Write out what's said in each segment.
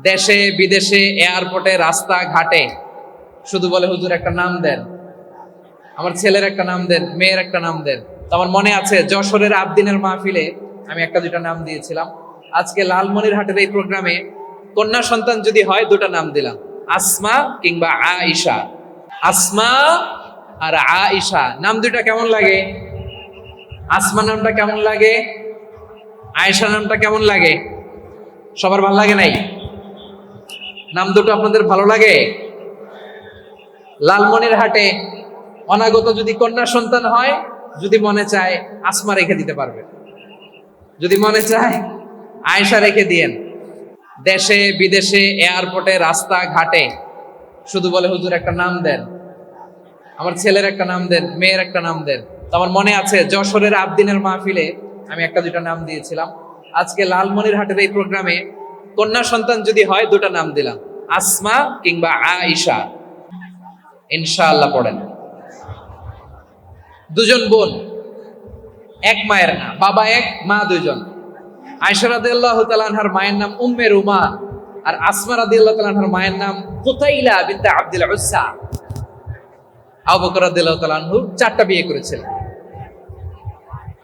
দেশে, বিদেশে, এয়ারপোর্টে রাস্তা ঘাটে শুধু বলে, হুজুর, একটা নাম দেন। আমার ছেলের একটা নাম দেন, মেয়ের একটা নাম দেন। তো আমার মনে আছে, যশোরের আবদিনের মাহফিলে আমি একটা দুটা নাম দিয়েছিলাম। আজকে লালমনিরহাটের এই প্রোগ্রামে কন্যা সন্তান যদি হয়, দুটা নাম দিলাম। আসমা কিংবা আয়েশা। আসমা আর আয়েশা। নাম দুইটা কেমন লাগে? আসমা নামটা কেমন লাগে? আয়েশা নামটা কেমন লাগে? সবার ভালো লাগে নাই? নাম দুটো আপনাদের ভালো লাগে? লালমনির হাটে অনাগত যদি কন্যা সন্তান হয়, যদি মনে চায় আসমা রেখে দিতে পারবে। যদি মনে চায় আয়েশা রেখে দিয়েন। দেশে, বিদেশে, এয়ারপোর্টে, রাস্তা, ঘাটে, শুধু বলে হুজুর একটা নাম দেন। আমার ছেলের একটা নাম দেন, মেয়ের একটা নাম দেন। তো আমার মনে আছে, যশোরের আবদিনের মাহফিলে আমি একটা দুইটা নাম দিয়েছিলাম। আজকে লালমনির হাটের এই প্রোগ্রামে কন্যা সন্তান যদি হয়, দুটো নাম দিলাম। আসমা কিংবা আয়েশা। ইনশাআল্লাহ পড়েন। দুজন বোন, এক মায়ের না বাবা এক, মা দুজন আয়সা রাদিয়াল্লাহু তাআলা আনহার মায়ের নাম উম্মে রুমা, আর আসমা রাদিয়াল্লাহু তাআলা আনহার মায়ের নাম কুতাইলা বিনতে আব্দুল উজ্জা। আবু বকর রাদিয়াল্লাহু তাআলা আনহু চারটা বিয়ে করেছিলেন।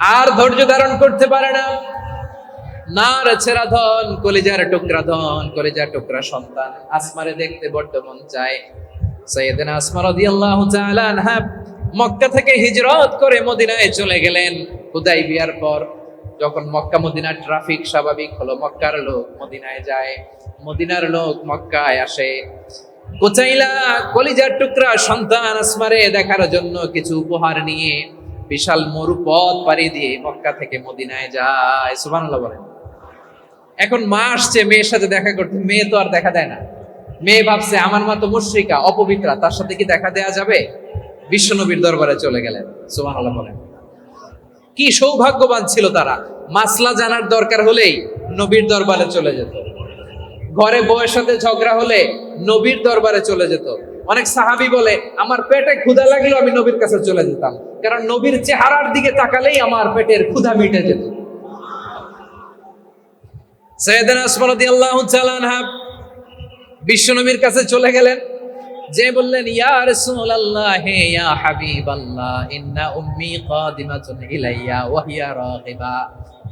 আর ধৈর্য ধারণ করতে পারে না। না ছেড়া ধন, কলিজার টুকরা ধন, কলিজার টুকরা সন্তান। আসমারে দেখতে বড্ড মন চায়। সৈয়দিন আসমা রাদিয়াল্লাহু তাআলা আনহা মক্কা থেকে হিজরত করে মদিনায় চলে গেলেন। হুদাই বিয়ার পর যখন মক্কা মদিনার ট্রাফিক স্বাভাবিক হলো, মক্কার লোক মদিনায় যায়। মদিনার লোক মক্কায় আসে। কোচাইলা কলিজার টুকরা সন্তান আসমারে দেখার জন্য কিছু উপহার নিয়ে বিশাল মরু পথ পাড়ি দিয়ে মক্কা থেকে মদিনায় যায়, সুবহানাল্লাহ বলেন। এখন মা আসছে, মেয়ের সাথে দেখা করতে। মেয়ে তো আর দেখা দেয় না। মেয়ে ভাবছে, আমার মা তো মুশ্রিকা, অপবিত্রা, তার সাথে কি দেখা দেয়া যাবে? বিশ্বনবীর দরবারে চলে গেলেন, সুবহানাল্লাহ বলেন। কি সৌভাগ্যবান ছিল তারা। মাসলা জানার দরকার হলেই নবীর দরবারে চলে যেত। ঘরে বউয়ের সাথে ঝগড়া হলে নবীর দরবারে চলে যেত। অনেক সাহাবি বলে, আমার পেটে ক্ষুধা লাগল আমি নবীর কাছে চলে যেতাম। কারণ নবীর চেহারার দিকে তাকালেই আমার পেটের ক্ষুধা মিটে যেত। সৈয়দান আসমা রাদিয়াল্লাহু তাআলা আনহা বিশ্বনবীর কাছে চলে গেলেন। যে বললেন, ইয়া রাসূলুল্লাহ হে হাবিবাল্লাহ, ইন্না উম্মি কাদিমাতুন ইলাইয়া, ওয়া হিয়া রাগিবা।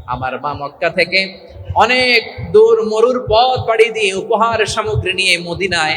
আমার মা মক্কা থেকে অনেক দূর মরুর পথ পাড়ি দিয়ে উপহার সামগ্রী নিয়ে মদিনায়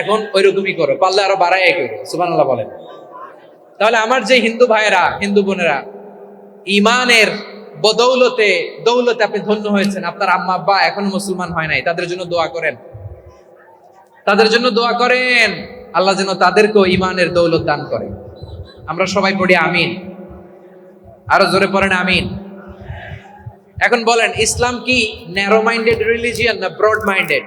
এখন ওই রকমই করো, পারলে আরও বাড়াই করো সুবহানাল্লাহ বলেন। তাহলে আমার যে হিন্দু ভাইয়েরা, হিন্দু বোনেরা, ইমানের বদৌলতে, দৌলতে আপনি ধন্য হয়েছেন, আপনার আম্মা, আব্বা এখনও মুসলমান হয় নাই, তাদের জন্য দোয়া করেন। তাদের জন্য দোয়া করেন, আল্লাহ যেন তাদেরকেও ইমানের দৌলত দান করে। আমরা সবাই পড়ি আমিন। আরও জোরে পড়েন আমিন। এখন বলেন, ইসলাম কি ন্যারো মাইন্ডেড রিলিজিয়ান না ব্রড মাইন্ডেড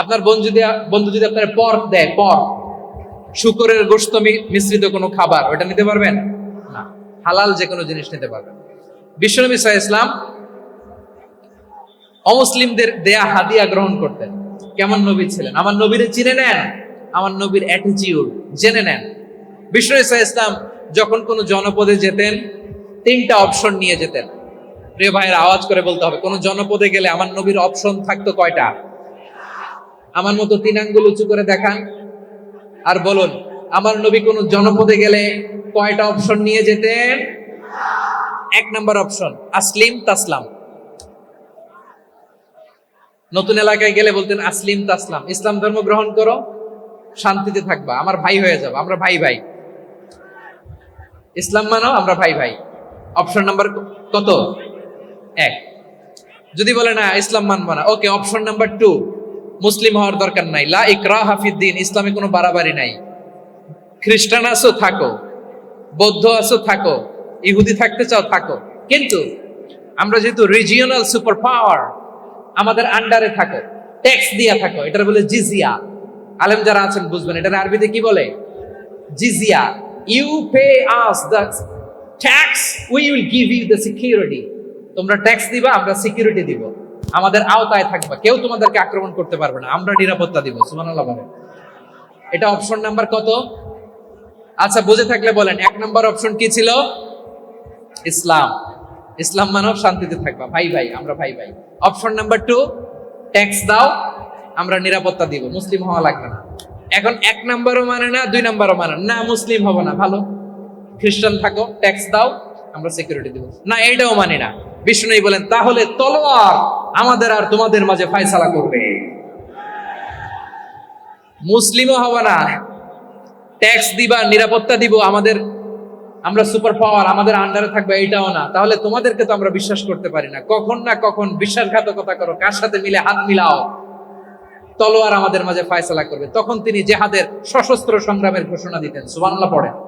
আপনার বন্ধু যদি বন্ধু যদি আপনার পর দেয়, পর, শুকরের গোস্ত মিশ্রিত কোনো খাবার ওটা নিতে পারবেন? না, হালাল যে কোনো জিনিস নিতে পারবেন। বিশ্বনবী সাহা ইসলাম অমুসলিমদের দেয়া হাদিয়া গ্রহণ করতেন। কেমন নবী ছিলেন? আমার নবীরে চিনে নেন, আমার নবীর অ্যাটিটিউড জেনে নেন। বিশ্বনবী সাহা ইসলাম যখন কোনো জনপদে যেতেন, তিনটা অপশন নিয়ে যেতেন। প্রিয় ভাইয়ের, আওয়াজ করে বলতে হবে, কোন জনপদে গেলে আমার নবীর অপশন থাকতো কয়টা? আমার মতো তিন আঙ্গুল উঁচু করে দেখান। আর বলুন, আমার নবী কোন জনপদে গেলে কয়টা অপশন নিয়ে যেতেন? এক নম্বর অপশন আসলিম তাসলাম। নতুন এলাকায় গেলে বলতেন, আসলিম তাসলাম। ইসলাম ধর্ম গ্রহণ করো, শান্তিতে থাকবা। আমার ভাই হয়ে যাব আমরা ভাই ভাই। ইসলাম মানো, আমরা ভাই ভাই। অপশন নাম্বার কত? এক। যদি বলে না, ইসলাম মানবো না, ওকে অপশন নাম্বার টু মুসলিম হওয়ার দরকার নাই। লা ইকরা হাফিদ্দিন ইসলামে কোনো বাড়াবাড়ি নাই। খ্রিস্টান আছো, থাকো। বৌদ্ধ আছো, থাকো। ইহুদি থাকতে চাও, থাকো। কিন্তু আমরা যেহেতু রিজিওনাল সুপার পাওয়ার আমাদের আন্ডারে থাকো। ট্যাক্স দিয়া থাকো, এটার বলে জিজিয়া। আলেম যারা আছেন, বুঝবেন। এটার আরবিতে কি বলে? জিজিয়া। You pay us the tax we will give you the security তোমরা ট্যাক্স দিবা, আমরা সিকিউরিটি দিব। আমাদের আওতায় থাকবা। কেউ তোমাদেরকে আক্রমণ করতে পারবে না। আমরা নিরাপত্তা দিব, সুবহানাল্লাহ বলেন। এটা অপশন নাম্বার কত? আচ্ছা বুঝে থাকলে বলেন, এক নম্বর অপশন কি ছিল? ইসলাম। ইসলাম মানব শান্তিতে থাকবা। ভাই ভাই, আমরা ভাই ভাই। অপশন নাম্বার টু ট্যাক্স দাও, আমরা নিরাপত্তা দিব। মুসলিম হওয়া লাগবে না। এখন এক নাম্বারও মানে না, দুই নাম্বারও মানে না। মুসলিম হব না। ভালো? খ্রিস্টান থাকো ট্যাক্স দাও। আমরা সিকিউরিটি দিব। না, এইটাও মানি না। বিষ্ণু বলেন, তাহলে তলোয়ার আমাদের আর তোমাদের মাঝে ফায়সালা করবে। মুসলিমও হবে না। ট্যাক্স দিবা, নিরাপত্তা দিব, আমাদের, আমরা সুপার পাওয়ার আমাদের আন্ডারে থাকবে, এইটাও না। তাহলে তোমাদেরকে তো আমরা বিশ্বাস করতে পারি না। কখন না কখন বিশ্বাসঘাতকতা করো, কার সাথে মিলে হাত মিলাও। তলোয়ার আমাদের মাঝে ফায়সালা করবে। তখন তিনি জেহাদের সশস্ত্র সংগ্রামের ঘোষণা দিতেন। সুবহানাল্লাহ পড়েন।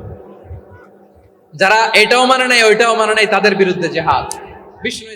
যারা এটাও মানে নাই ওইটাও মানে নাই তাদের বিরুদ্ধে জেহাদ। বিষ্ণু